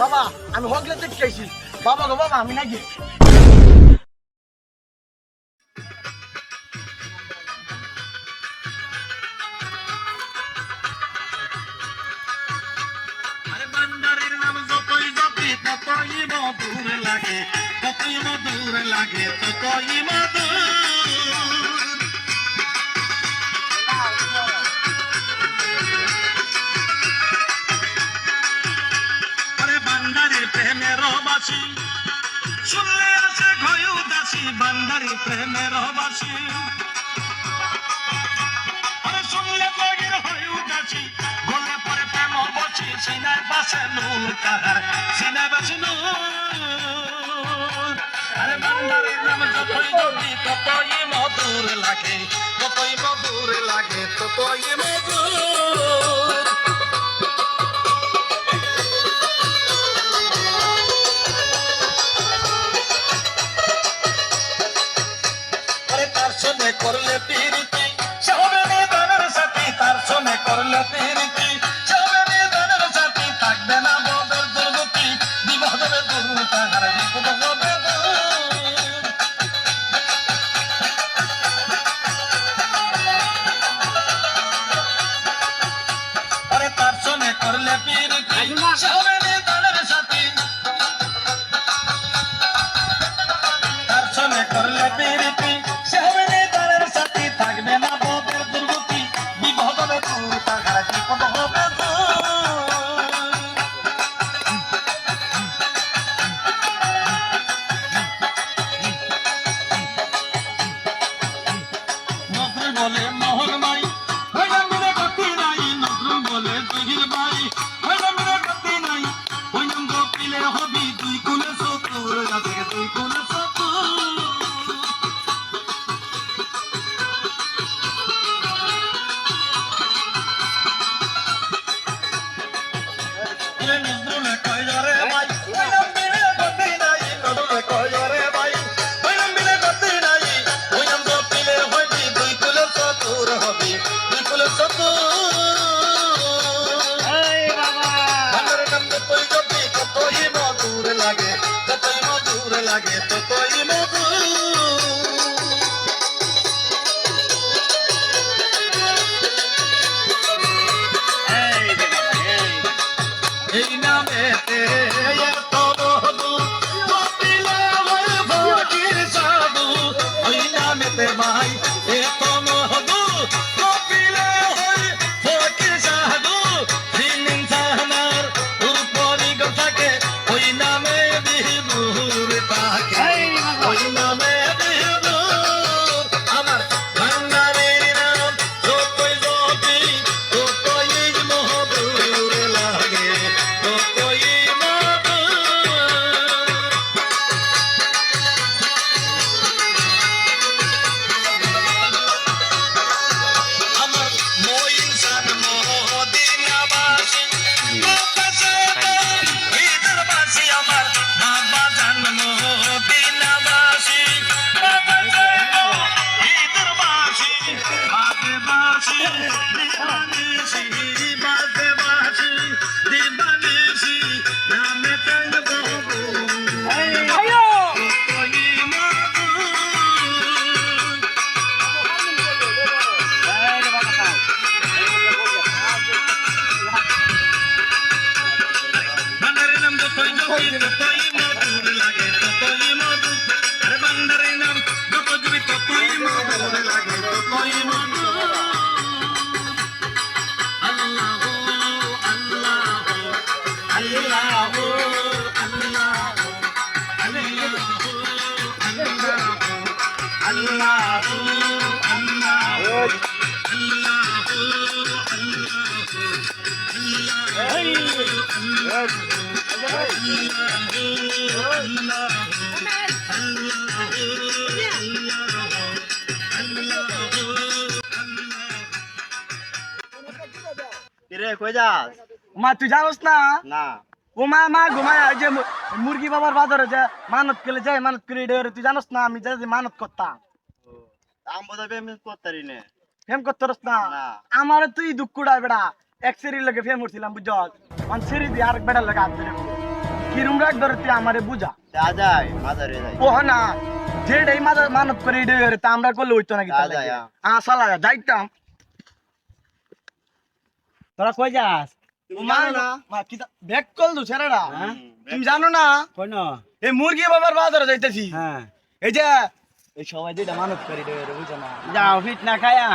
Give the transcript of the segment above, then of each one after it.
বাবা, আমি হগলে দেখেছি বাবা গো, বাবা, আমি নাকি লাগে ততই মধুর লাগে, ততই মধুর বান্দারের প্রেমের বাসি। শুনলে গগির হয় উদাসী গলে পরে প্রেম বসি সিনায় বাসে নূর কাহার সিনায় বাসে নূর। আরে বান্দারের নাম যতই জপি ততই মধুর লাগে ততই মধুর লাগে, ততই মধুর। করলে পিরিতি সে হবে নিদানের সাথী তার সঙ্গে করলে পিরিতি সে হবে নিদানের সাথী থাকবে না বদের দুর্গতি দেবে দুর্গতা আর বিপদ হবে আরে তার সঙ্গে করলে পিরিতি সে হবে যতই জপি ততই মধুর লাগে ততই মধুর লাগে ততই মধুর। যতই রে কই যাস? মা তুই না? না। ও মা মা ঘুমায় যে মুরগি বাবার বাজারে যে মানত করে যায় মানত করে এটা তুই জানোস না আমি যে মানত করতাম। আম বোধ করতারি নে। ফেম করতে না? না। আমার তুই দুঃখ বেড়া। এক সেরির লগে ফেম উঠছিলাম বুঝছ মান সেরি দিয়ে আরেক বেড়ার লগে হাত ধরে কিরম রাখ ধরে তুই আমারে বুঝা? যা যায় মাদারে যাই ও না যেটাই মাঝে মানত করে এটাই হরে তা আমরা করলে হইতো নাকি তা যায়, আ। সালা যাইতাম। তোরা কই যাস? ও না। মা কি ব্যাক কল দু ছেড়াটা? তুমি জানো না? কোন এই মুরগি বাবার বাজারে যাইতেছি। হ্যাঁ। এই যে এই সবাই যেটা মানত করে রে বুঝছ না। যাও ফিট না খায়া।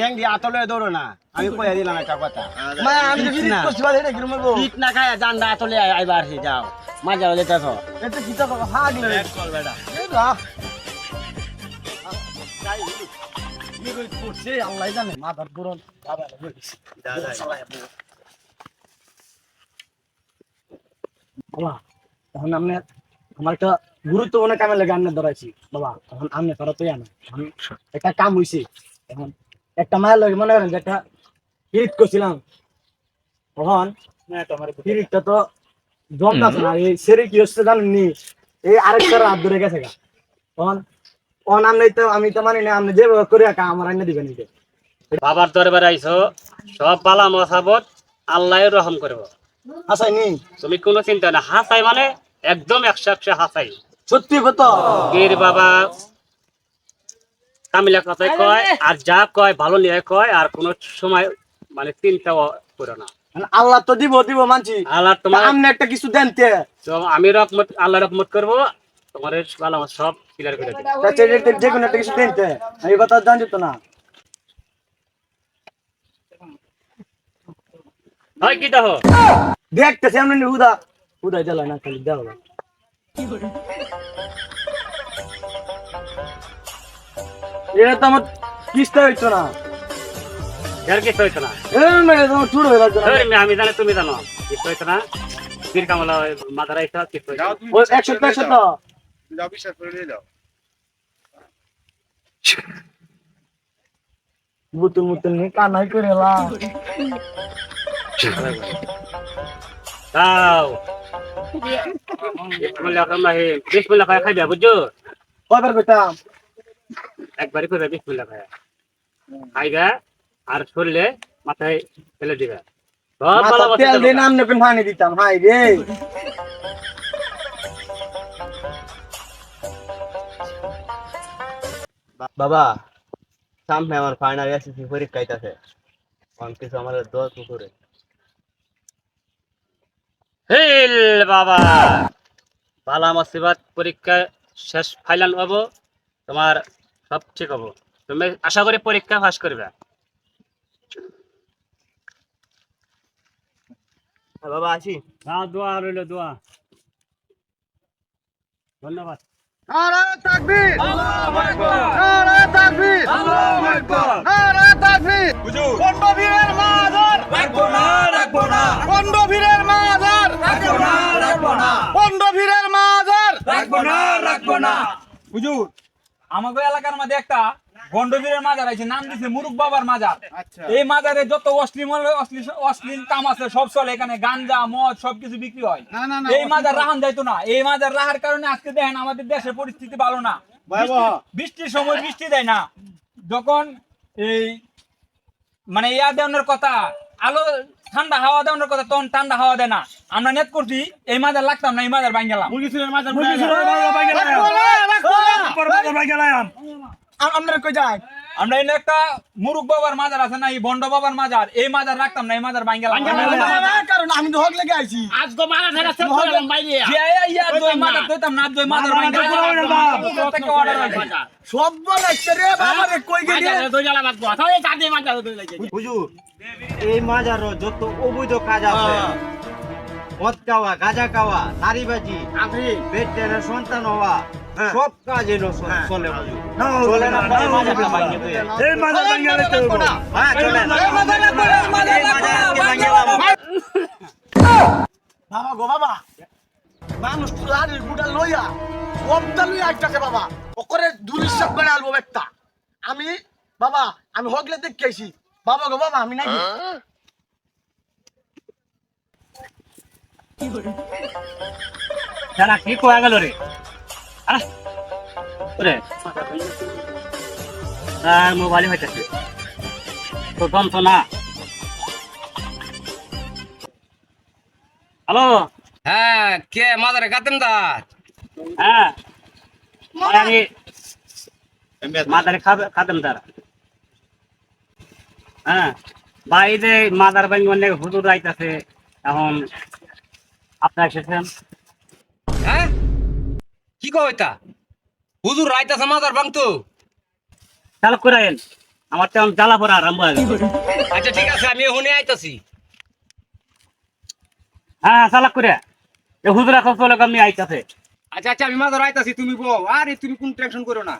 ট্যাং দিয়ে আতলে দৌড়ো না। আমি কইয়া দিলাম একটা কথা। মা আমি তো ঠিক করছি বাদ এটা কিরম বলব ফিট না খায়া জানডা আতলে আইবার হি যাও। মাজা যেতেছ। এটা কি তো কল বেটা এই না কি কই করছে আল্লাহ জানে মাথার পুরন বাবা আমার একটা গুরুত্বপূর্ণ কামে লেগে আপনি ধরাইছি। বাবা তখন আপনি ধরা এখন একটা কাম হয়েছে এখন একটা মায়ের লগে মনে করেন যে একটা পিরিত করছিলাম। তখন পিরিতটা তো জমতাছে না এই সেরে কি হচ্ছে জানেননি? এই আরেকটা রাত ধরে গেছে গা। তখন তখন আপনি তো আমি তো মানি না আপনি যেভাবে করে একা আমার আইনে দিবেন বাবার দরবারে আইছো সব বালা মসাবত আল্লাহ রহম করব। আসাই নি তুমি কোনো চিন্তা না হাসাই মানে একদম একশো একশো হাসাই। সত্যি কত গির বাবা কামিলা কথাই কয় আর যা কয় ভালো নিয়ে কয় আর কোনো সময় মানে চিন্তা করো না। আল্লাহ তো দিব দিব মানছি। আল্লাহ তোমার আপনি একটা কিছু দেন তে। তো আমি রকমত আল্লাহ রকমত করব তোমার বালা মাছ সব ক্লিয়ার করে দেবো। আচ্ছা, যে- কোনো একটা কিছু দেন তে। আমি কথা জানি তো না। হয় কি দেখো? দেখতেছি আমি হুদা। হুদা জ্বালা না খালি দেওয়া। এটা তো আমার কিস্তা হইতো না। এর কিছু হইতো না? এ মেয়ে তোমার চুড়ো হয়ে যাচ্ছে। না। আমি জানি তুমি জানো। কিছু হইতো না? বীর কামলা আইসা কিছু হইতো না। যাও বিশ্বাস করে নিয়ে যাও। বুতুল মুতুল নিয়ে কানাই বিসমিল্লাহ খাইবা বুঝছ? কয়বার কইতাম? একবারই করবে বিসমিল্লাহ খায় খাইবা আর শরীরে মাথায় ফেলে দিবে। তেল ভানি দিতাম হাই রে। বাবা সামনে আমার ফাইনাল এসএসসি পরীক্ষা আইতাছে। কোন কিছু আমার দোয়া করে হেল বাবা। বালা মুসিবত পরীক্ষা শেষ ফাইনাল হব। তোমার সব ঠিক হব। তুমি আশা করি পরীক্ষা পাস করবে। বাবা আসি। হ্যাঁ দোয়া রইল দোয়া। ধন্যবাদ। নারে তাকবীর। আল্লাহু আকবার। নারে তাকবীর। আল্লাহু আকবার। নারে তাকবীর। হুজুর। বীরের মাদার রাখব না রাখব না। বীরের মাদার রাখব না রাখব না। বীরের মাদার রাখব না রাখব না। হুজুর। আমাদের এলাকার মধ্যে একটা গন্ডবীরের মাজার আছে নাম দিছে মুরুক বাবার মাজার। এই মাজারে যত অশ্লীল অশ্লীল অশ্লীল কাম আছে সব চলে এখানে গাঞ্জা মদ সবকিছু বিক্রি হয়। এই মাজার রাহান যাইতো না। এই মাজার রাহার কারণে আজকে দেখেন আমাদের দেশের পরিস্থিতি ভালো না। বৃষ্টির সময় বৃষ্টি দেয় না। যখন এই মানে ইয়া দেওয়ানোর কথা আলো ঠান্ডা হাওয়া দেওয়ানোর কথা তখন ঠান্ডা হাওয়া দেয় না। আমরা নেট করছি এই মাজার লাগতাম না এই মাজার ভাঙ গেলাম। আমরা কই যাই? আমরা এনে একটা মুরুক বাবার মাজার আছে না এই বন্ড বাবার মাজার। এই মাজার রাখতাম না এই মাজার ভাঙ কারণ আমি হক লেগে আইছি। যে ইয়া দই মাজার দইতাম না দই মাজার ভাঙ থেকে অর্ডার হয়েছে সব বল রে বাবা রে কই গেলি? হুজুর এই মাজার যত অবৈধ কাজ আছে মদ খাওয়া গাঁজা খাওয়া নারীবাজি পেট টেনে সন্তান হওয়া সব কাজ এলো চলে। চলে না। পরে মাজারটা ভাঙিয়ে দিয়ে। এই মাথা ভাঙা রে তো হ্যাঁ চলে না, এই মাজার রাখব না, ভাঙ বাবা গো বাবা। মানুষ লাড়ির গুটা লইয়া লইয়া আইতাছে বাবা। ওকরে দুলিশাপ করে আলবো একটা আমি বাবা আমি হগলে দেখেছি বাবা গো বাবা আমি নাকি জানা কি কোয়া গেল রে? তার মোবাইলে হইতেছে। তো যন্ত্রণা হ্যালো? হ্যাঁ কে? মাদারে গাতেন দা। হ্যাঁ। আমি মাদারে খাদেম তারা হ্যাঁ। ভাই যে মাদার ব্যাংক অনেক হুজুর রাইতেছে এখন আপনার এসেছেন? হ্যাঁ? কি হুজুর রাইতাছে আমার তেমন জ্বালা পড়া আরম্ভ হয়ে গেল। আচ্ছা ঠিক আছে আমি হুনে আইতাছি। হ্যাঁ চালাক করে এ হুজুর এখন চলে আমি আইতাছে। আচ্ছা আচ্ছা আমি মাদার আইতাছি তুমি বউ। আরে তুমি কোন টেনশন করো না।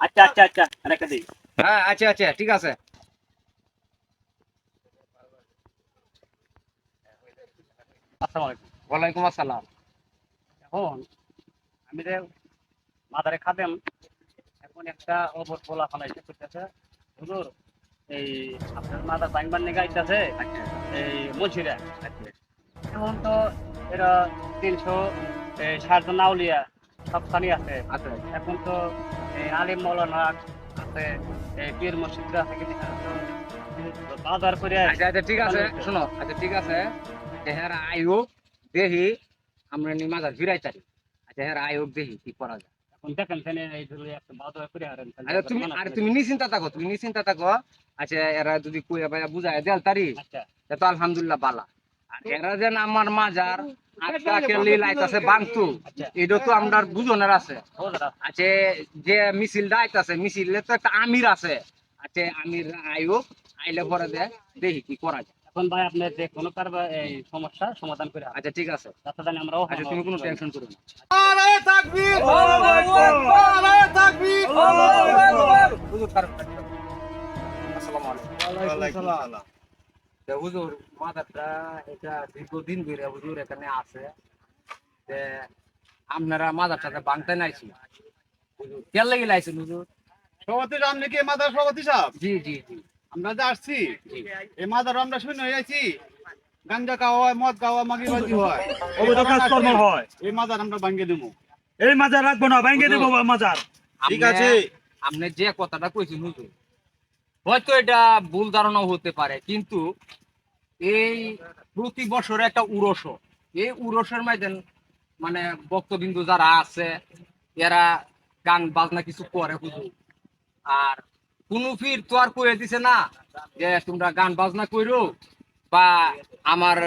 আচ্ছা আচ্ছা আচ্ছা রেখে দিই। হ্যাঁ আচ্ছা আচ্ছা ঠিক আছে। আসসালামু আলাইকুম। ওয়ালাইকুম আসসালাম। এখন আমি যে মাদারে খাদেম এখন একটা অবর পোলা ফালাইতে করতেছে। হুজুর এই আপনার মাদার বাংবার নিয়ে গাইতেছে এই মুন্সিরা এখন তো এরা তিনশো ষাটজন আউলিয়া সব স্থানে আছে। আচ্ছা। এখন তো আলিম মৌলানা আছে এই পীর মসজিদ আছে কিন্তু বাজার করে আচ্ছা আচ্ছা ঠিক আছে শোনো আচ্ছা ঠিক আছে হেরা আয়ো দেহি আমরা নি মাদার ফিরাই চাই আচ্ছা হেরা আয়ো কি করা যায়? আচ্ছা তুমি আর তুমি নিশ্চিন্তা থাকো তুমি নিশ্চিন্তা থাকো। আচ্ছা এরা যদি কইয়া বাইয়া বুঝায় দেল তারি আচ্ছা। তো আলহামদুলিল্লাহ বালা। আর এরা যেন আমার মাজার বাংতু আচ্ছা। এটা তো আমরা বুঝনের আছে। যে আইতাছে মিছিলে তো একটা আমির আছে। আছে আমির আইও আইলে পরে দে দেখি কি করা যায়। এখন ভাই আপনি যে কোনো কারবার এই সমস্যা সমাধান করে আচ্ছা ঠিক আছে। যাতে জানি আমরাও আচ্ছা তুমি কোনো টেনশন করো না। হুজুর মাদারটা এটা দীর্ঘদিন ধরে হুজুর এখানে আছে তে আপনারা মাদারটাতে বাংতে নাইছি হুজুর কেন লাগি লাইছেন হুজুর। সভাপতি আপনি কি মাদার সভাপতি সাহেব? জি জি জি। আমরা যে আসছি এই মাদার আমরা শুনে হয়ে আছি গাঞ্জা খাওয়া হয় মদ খাওয়া মাগিবাজি হয়। অবৈধ কাজকর্ম হয়। এই মাদার আমরা ভাঙ্গে দেবো। এই মাজার রাখব না ভেঙে দেবো মাজার। ঠিক আছে। আপনি যে কথাটা কইছেন হুজুর হয়তো এটা ভুল ধারণা হতে পারে কিন্তু এই প্রতি বছরে একটা উরস এই উরসের মধ্যে মানে ভক্তবিন্দু যারা আছে এরা গান বাজনা কিছু করে হুজুর আর কোন ফির তো আর কয়ে দিছে না যে তোমরা গান বাজনা কইরো বা আমার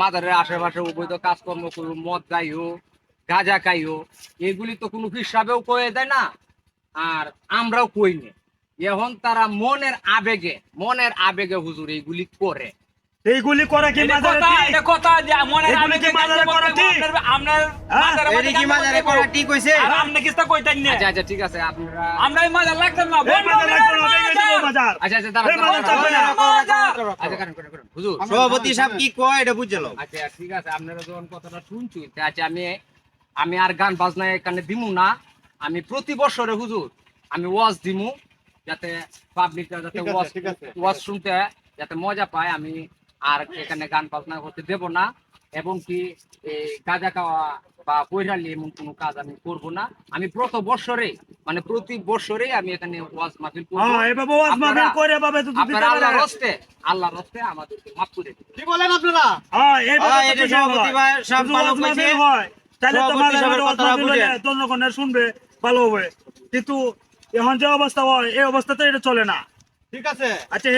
মাদারের আশেপাশে অবৈধ কাজকর্ম করো, মদ গাইও গাঁজা খাইও, এগুলি তো কোনো হিসাবেও কয়ে দেয় না। আর আমরাও কই নে এখন তারা মনের আবেগে মনের আবেগে হুজুর এইগুলি করে। এইগুলি করে কি ঠিক? এটা কথা মনে এগুলো কি মাজারে করা ঠিক? আপনার হ্যাঁ? এটি কি করা ঠিক হইছে? আর আপনি কিস্তা কইতেন না? আচ্ছা আচ্ছা ঠিক আছে আপনারা আমরা এই মাজার লাগতাম না এই মাজার রাখব না দেবো আচ্ছা আচ্ছা দাঁড়ান, এই মাজার থাকবে না। আচ্ছা কারণ করেন করেন হুজুর সভাপতি সাহেব কি কয় এটা বুঝছিল আচ্ছা ঠিক আছে আপনারা যখন কথাটা শুনছি আচ্ছা আমি আমি আর গান বাজনা এখানে দিমু না। আমি প্রতি বছরে হুজুর আমি ওয়াজ দিমু যাতে পাবলিকরা যাতে ঠিক ওয়াজ ওয়াজ শুনতে যাতে মজা পায়। আমি আর এখানে গান বাজনা হতে দেব না। এবং কি গাঁজা খাওয়া বা বৈরালি এমন কোনো কাজ আমি করব না। আমি প্রত বছরে মানে প্রতি বছরে আমি এখানে ওয়াজ মাহফিল করব। হ্যাঁ এভাবে ওয়াজ মাহফিল করে এভাবে তো দিতে আল্লাহর রস্তে আল্লাহর রস্তে আমাদেরকে মাফ করে দিন কি বলেন আপনারা? হ্যাঁ এইভাবে হ্যাঁ, তো সভাপতি ভাই শুধু ভালো ওয়াজ মাহফিল কইছে। হয়। তাহলে তো সাহেবের ওয়াজ মাহফিল বুঝেন। শুনবে ভালো হবে। কিন্তু এখন যে অবস্থা হয় এই অবস্থাতে এটা চলে না। ঠিক আছে? আচ্ছা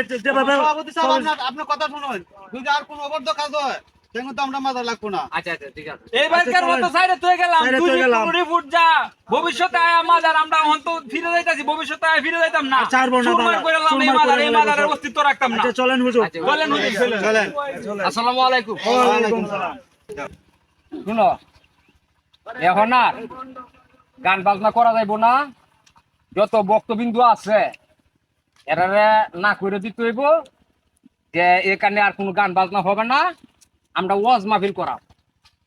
সভাপতি সাহেব আপনার- আপনার কথা শুনুন। যদি আর কোনো অবদ্ধ কাজ হয় সেখানে আমরা মাদার লাগবো না। আচ্ছা আচ্ছা ঠিক আছে। এইবারকার মতো সাইডে তুই গেলাম। তুই তুই গেলাম। রিপোর্ট যা। ভবিষ্যতে আয়া মাজার আমরা এখন ফিরে যাইতাছি ভবিষ্যতে আয়া ফিরে যাইতাম না। ছাড়বো না সুরমার দাদা, এই মাজার এই মাজারের অস্তিত্ব রাখতাম না। আচ্ছা চলেন হুজুর। হুজুর চলেন। চলেন। আসসালামু আলাইকুম। ওয়ালাইকুম সালাম। শুনো এখন আর গান বাজনা করা যাইব না। যত বক্তবিন্দু আছে এরারে না করে দিতে হইব যে এখানে আর কোনো গান বাজনা হবে না। আমরা ওয়াজ মাহফিল করা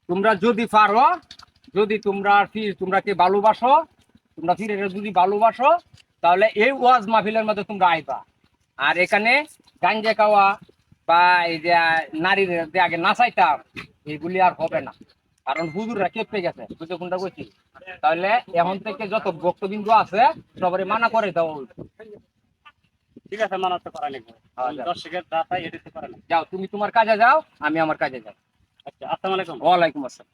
তোমরা যদি পারো, যদি তোমরা ফির তোমরা কি ভালোবাসো, তোমরা ফির যদি ভালোবাসো, তাহলে এই ওয়াজ মাহফিলের মধ্যে তোমরা আইবা। আর এখানে গাঞ্জা খাওয়া বা এই যে নারীর যে আগে নাচাইতাম, এগুলি আর হবে না। কারণ হুজুররা কেঁপে গেছে। বুঝতে কোনটা কইছি? তাহলে এখন থেকে যত ভক্তবিন্দু আছে সবারই মানা করে দাও ঠিক আছে মানা তো করা লাগবে। দর্শকের দাতা এডিতে করে না। যাও তুমি তোমার কাজে যাও আমি আমার কাজে যাও আচ্ছা আসসালামু আলাইকুম। ওয়ালাইকুম আসসালাম।